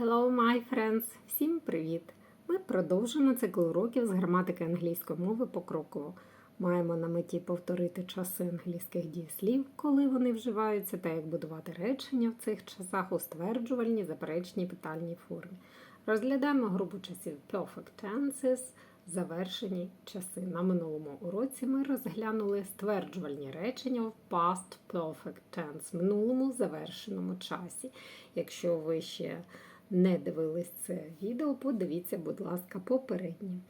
Hello, my friends! Всім привіт! Ми продовжуємо цикл уроків з граматики англійської мови покроково. Маємо на меті повторити часи англійських дієслів, коли вони вживаються, та як будувати речення в цих часах у стверджувальній, заперечній питальній формі. Розглядаємо групу часів Perfect Tenses, завершені часи. На минулому уроці ми розглянули стверджувальні речення в Past Perfect Tense, минулому завершеному часі. Якщо ви ще не дивились це відео, подивіться, будь ласка, попереднє.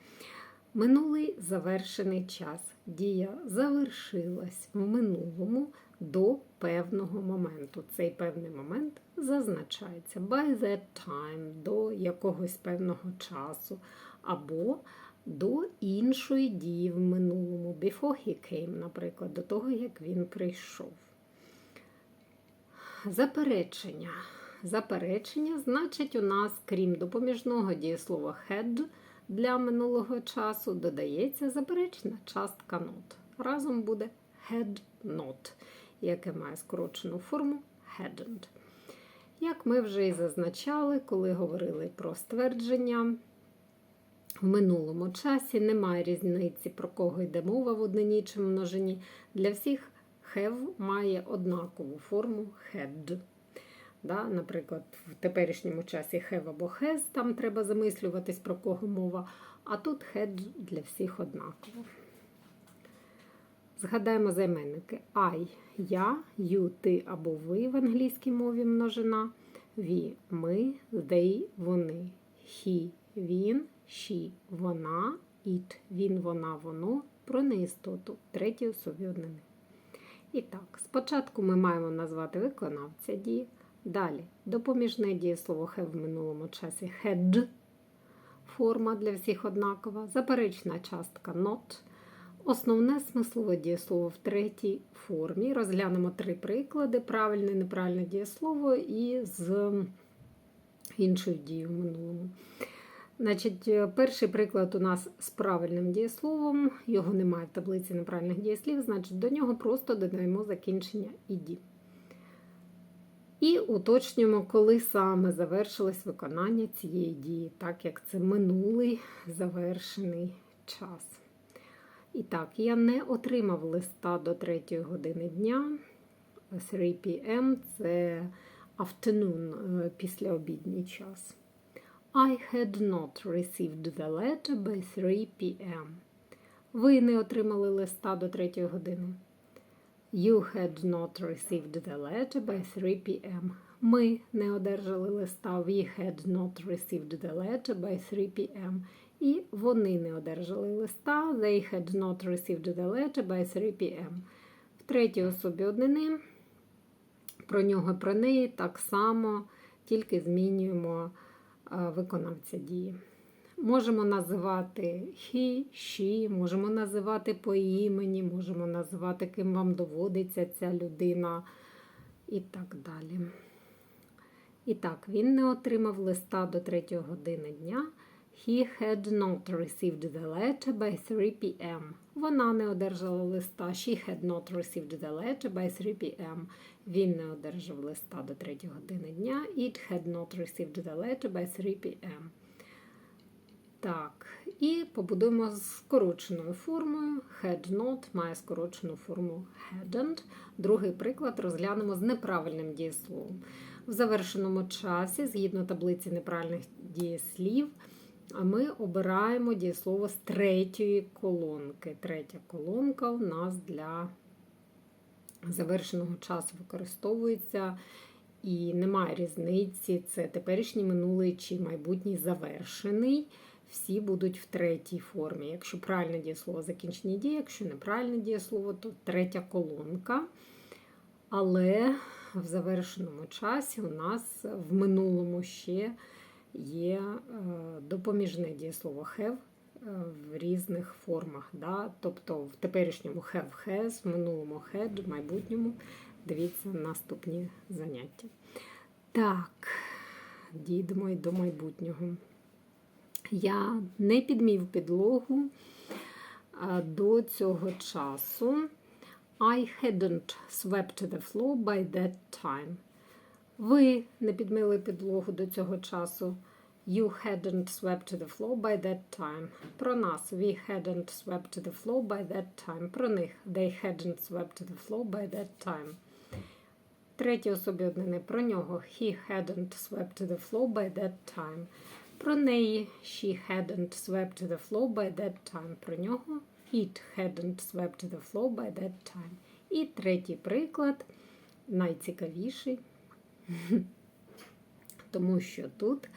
Минулий завершений час. Дія завершилась в минулому до певного моменту. Цей певний момент зазначається by that time, до якогось певного часу, або до іншої дії в минулому. Before he came, наприклад, до того, як він прийшов. Заперечення. Заперечення значить у нас, крім допоміжного дієслова had для минулого часу, додається заперечна частка not. Разом буде had not, яке має скорочену форму hadn't. Як ми вже і зазначали, коли говорили про ствердження, в минулому часі немає різниці, про кого йде мова в однині чи множині. Для всіх have має однакову форму had. Да? Наприклад, в теперішньому часі have або has, там треба замислюватись, про кого мова, а тут had для всіх однаково. Згадаємо займенники I я, you, ти або ви в англійській мові множина, we ми, they вони, he, він, she, вона, it, він, вона, воно про неістоту третій особі однини. І так, спочатку ми маємо назвати виконавця дії. Далі допоміжне дієслово have в минулому часі had, форма для всіх однакова, заперечна частка not. Основне смислове дієслово в третій формі. Розглянемо три приклади: правильне, неправильне дієслово і з іншою дією в минулому. Значить, Перший приклад у нас з правильним дієсловом, його немає в таблиці неправильних дієслів, значить до нього просто додаємо закінчення іді. І уточнюємо, коли саме завершилось виконання цієї дії, так як це минулий завершений час. І так, я не отримав листа до 3 години дня. 3 p.m. це afternoon, післяобідній час. I had not received the letter by 3 p.m. Ви не отримали листа до 3 години. You had not received the letter by 3 p.m. Ми не одержали листа. We had not received the letter by 3 p.m. І вони не одержали листа. They had not received the letter by 3 p.m. В третій особі однини. Про нього, про неї так само, тільки змінюємо виконавця дії. Можемо називати he, she, можемо називати по імені, можемо називати, ким вам доводиться ця людина і так далі. І так, він не отримав листа до 3 години дня. He had not received the letter by 3 p.m. Вона не одержала листа. She had not received the letter by 3 p.m. Він не одержав листа до 3 години дня. It had not received the letter by 3 p.m. Так, і побудуємо з скороченою формою. Had not має скорочену форму hadn't. Другий приклад розглянемо з неправильним дієсловом. В завершеному часі, згідно таблиці неправильних дієслів, ми обираємо дієслово з третьої колонки. Третя колонка у нас для завершеного часу використовується. І немає різниці, це теперішній минулий чи майбутній завершений. Всі будуть в третій формі. Якщо правильне дієслово закінчення дії, якщо неправильне дієслово, то третя колонка. Але в завершеному часі у нас в минулому ще є допоміжне дієслово have в різних формах. Да? Тобто в теперішньому have has, в минулому had, в майбутньому. Дивіться наступні заняття. Так, дійдемо й до майбутнього. Я не підмів підлогу до цього часу. I hadn't swept the floor by that time. Ви не підмили підлогу до цього часу. You hadn't swept the floor by that time. Про нас. We hadn't swept the floor by that time. Про них. They hadn't swept the floor by that time. Третій особі однини. Про нього. He hadn't swept the floor by that time. Про неї. She hadn't swept the floor by that time. Про нього. It hadn't swept the floor by that time. І третій приклад, найцікавіший, тому що тут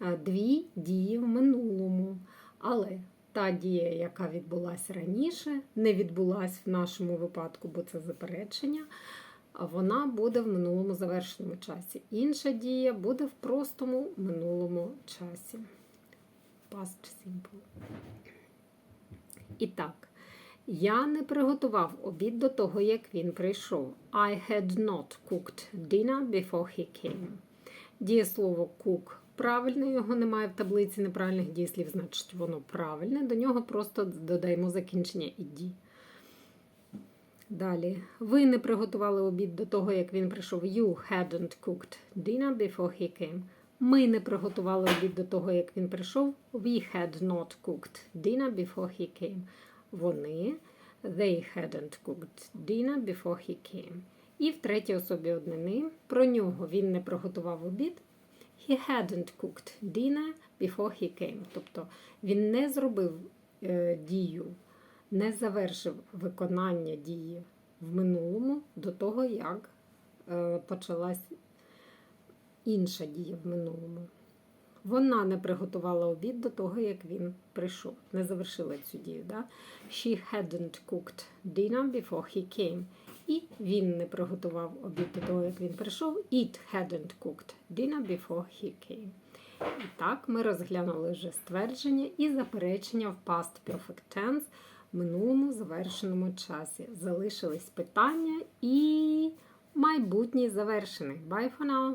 е, дві дії в минулому. Але та дія, яка відбулася раніше, не відбулася в нашому випадку, бо це заперечення, вона буде в минулому завершеному часі. Інша дія буде в простому минулому часі. Past simple. І так, я не приготував обід до того, як він прийшов. I had not cooked dinner before he came. Дієслово cook правильне, його немає в таблиці неправильних дієслів, значить воно правильне. До нього просто додаємо закінчення іді. Далі. Ви не приготували обід до того, як він прийшов. You hadn't cooked dinner before he came. Ми не приготували обід до того, як він прийшов. We had not cooked dinner before he came. Вони. They hadn't cooked dinner before he came. І в третій особі однини. Про нього він не приготував обід. He hadn't cooked dinner before he came. Тобто він не зробив е, дію, не завершив виконання дії в минулому до того, як е, почалась інша дія в минулому. Вона не приготувала обід до того, як він прийшов. Не завершила цю дію. Да? She hadn't cooked dinner before he came. І він не приготував обід до того, як він прийшов. It hadn't cooked dinner before he came. І так, ми розглянули вже ствердження і заперечення в past perfect tense минулому завершеному часі. Залишились питання і майбутній завершений. Bye for now!